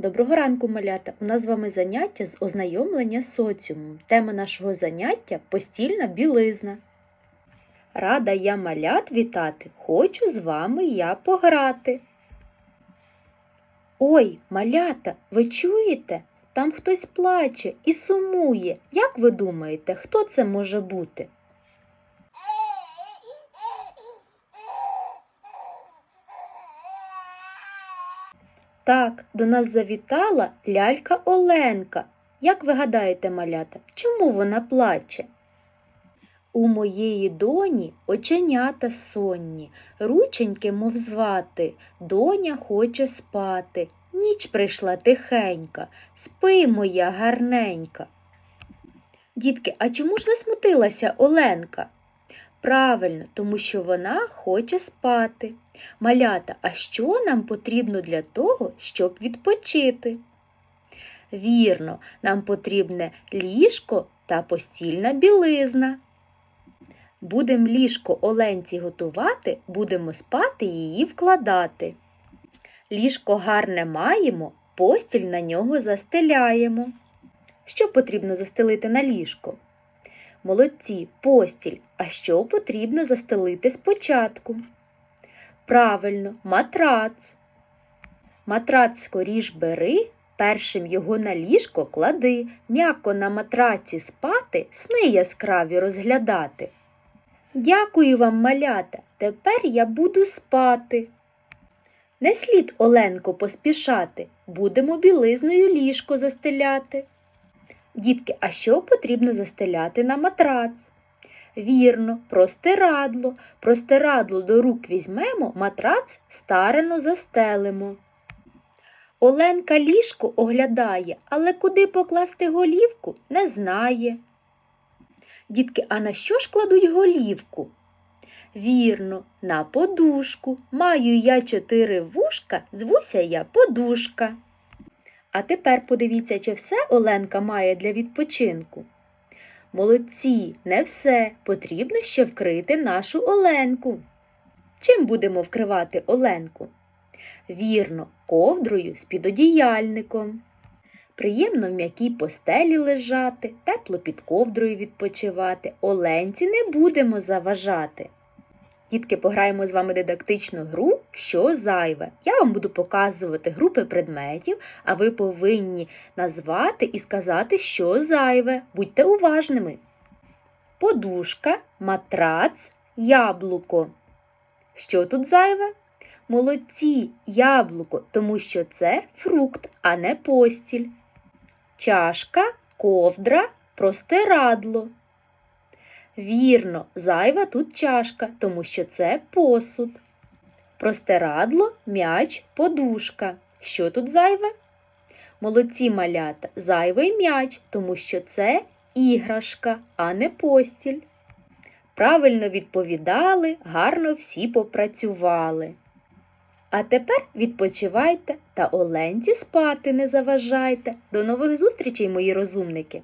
Доброго ранку, малята! У нас з вами заняття з ознайомлення з соціумом. Тема нашого заняття постільна білизна. Рада я малят вітати, хочу з вами я пограти. Ой, малята, ви чуєте? Там хтось плаче і сумує. Як ви думаєте, хто це може бути? Так, до нас завітала лялька Оленка. Як ви гадаєте, малята, чому вона плаче? У моєї доні оченята сонні, рученьки, мов звати, доня хоче спати. Ніч прийшла тихенька, спи, моя гарненька. Дітки, а чому ж засмутилася Оленка? Правильно, тому що вона хоче спати. Малята, а що нам потрібно для того, щоб відпочити? Вірно, нам потрібне ліжко та постільна білизна. Будемо ліжко Оленці готувати, будемо спати її вкладати. Ліжко гарне маємо, постіль на нього застеляємо. Що потрібно застелити на ліжко? Молодці, постіль. А що потрібно застелити спочатку? Правильно, матрац. Матрац скоріш бери, першим його на ліжко клади, м'яко на матраці спати, сни яскраві розглядати. Дякую вам, малята, тепер я буду спати. Не слід, Оленко, поспішати, будемо білизною ліжко застеляти. Дітки, а що потрібно застеляти на матрац? Вірно, простирадло. Простирадло до рук візьмемо, матрац старено застелимо. Оленка ліжко оглядає, але куди покласти голівку, не знає. Дітки, а на що ж кладуть голівку? Вірно, на подушку. Маю я чотири вушка, звуся я подушка. А тепер подивіться, чи все Оленка має для відпочинку. Молодці, не все. Потрібно ще вкрити нашу Оленку. Чим будемо вкривати Оленку? Вірно, ковдрою з підодіяльником. Приємно в м'якій постелі лежати, тепло під ковдрою відпочивати. Оленці не будемо заважати. Дітки, пограємо з вами дидактичну гру, що зайве. Я вам буду показувати групи предметів, а ви повинні назвати і сказати, що зайве. Будьте уважними. Подушка, матрац, яблуко. Що тут зайве? Молодці, яблуко, тому що це фрукт, а не постіль. Чашка, ковдра, простирадло. Вірно, зайва тут чашка, тому що це посуд. Простирадло, м'яч, подушка. Що тут зайве? Молодці малята, зайвий м'яч, тому що це іграшка, а не постіль. Правильно відповідали, гарно всі попрацювали. А тепер відпочивайте та Оленці спати не заважайте. До нових зустрічей, мої розумники!